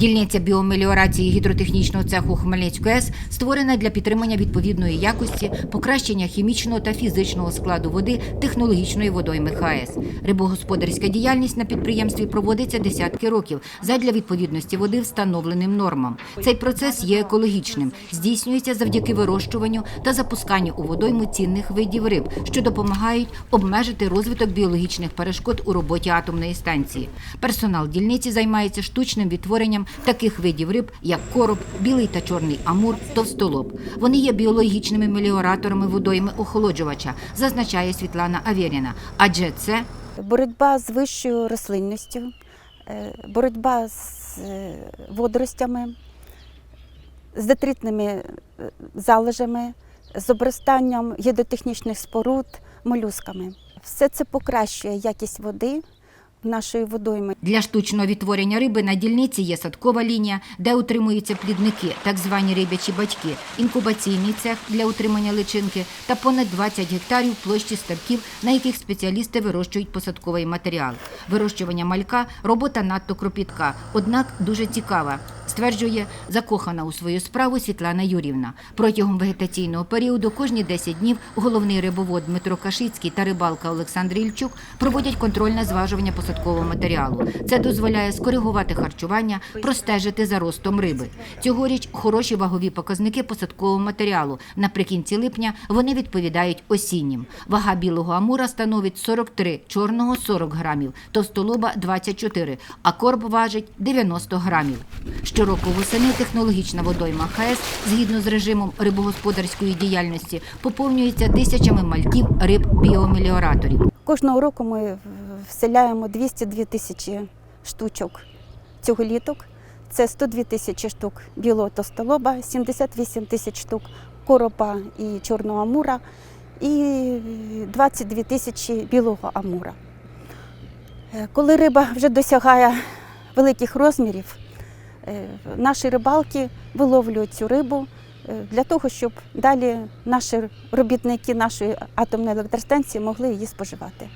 Дільниця біомеліорації гідротехнічного цеху Хмельницької АЕС створена для підтримання відповідної якості, покращення хімічного та фізичного складу води технологічної водойми ХАЕС. Рибогосподарська діяльність на підприємстві проводиться десятки років задля відповідності води встановленим нормам. Цей процес є екологічним, здійснюється завдяки вирощуванню та запусканню у водойму цінних видів риб, що допомагають обмежити розвиток біологічних перешкод у роботі атомної станції. Персонал дільниці займається штучним відтворенням таких видів риб, як короб, білий та чорний амур, товстолоб. Вони є біологічними меліораторами водойми охолоджувача, зазначає Світлана Авєріна. Адже це Боротьба з вищою рослинністю, е, боротьба з е, водоростями, з детритними е, залежами, з обростанням гідротехнічних споруд, молюсками. Все це покращує якість води нашої водойми. Для штучного відтворення риби на дільниці є садкова лінія, де утримуються плідники, так звані рибячі батьки, інкубаційний цех для утримання личинки та понад 20 гектарів площі ставків, на яких спеціалісти вирощують посадковий матеріал. Вирощування малька робота надто кропітка, однак дуже цікава. Стверджує закохана у свою справу Світлана Юрівна. Протягом вегетаційного періоду кожні 10 днів головний рибовод Дмитро Кашицький та рибалка Олександр Ільчук проводять контрольне зважування посадкового матеріалу. Це дозволяє скоригувати харчування, простежити за ростом риби. Цьогоріч хороші вагові показники посадкового матеріалу. Наприкінці липня вони відповідають осіннім. Вага білого амура становить 43, чорного 40 грамів, товстолоба 24, а корб важить 90 грамів. Щороку восени технологічна водойма ХАЕС згідно з режимом рибогосподарської діяльності поповнюється тисячами мальків риб біомеліораторів. Кожного року ми вселяємо 202 тисячі штучок цюголіток. Це 102 тисячі штук білого товстолоба, 78 тисяч штук коропа і чорного амура і 22 тисячі білого амура. Е, Коли риба вже досягає великих розмірів, наші рибалки виловлюють цю рибу е, для того, щоб далі наші робітники нашої атомної електростанції могли її споживати.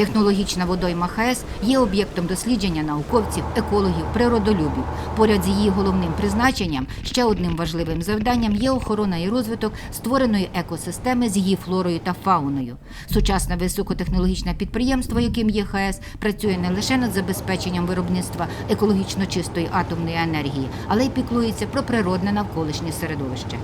Технологічна водойма ХАЕС є об'єктом дослідження науковців, екологів, природолюбів. Поряд з її головним призначенням, ще одним важливим завданням є охорона і розвиток створеної екосистеми з її флорою та фауною. Сучасне високотехнологічне підприємство, яким є ХАЕС, працює не лише над забезпеченням виробництва екологічно чистої атомної енергії, але й піклується про природне навколишнє середовище.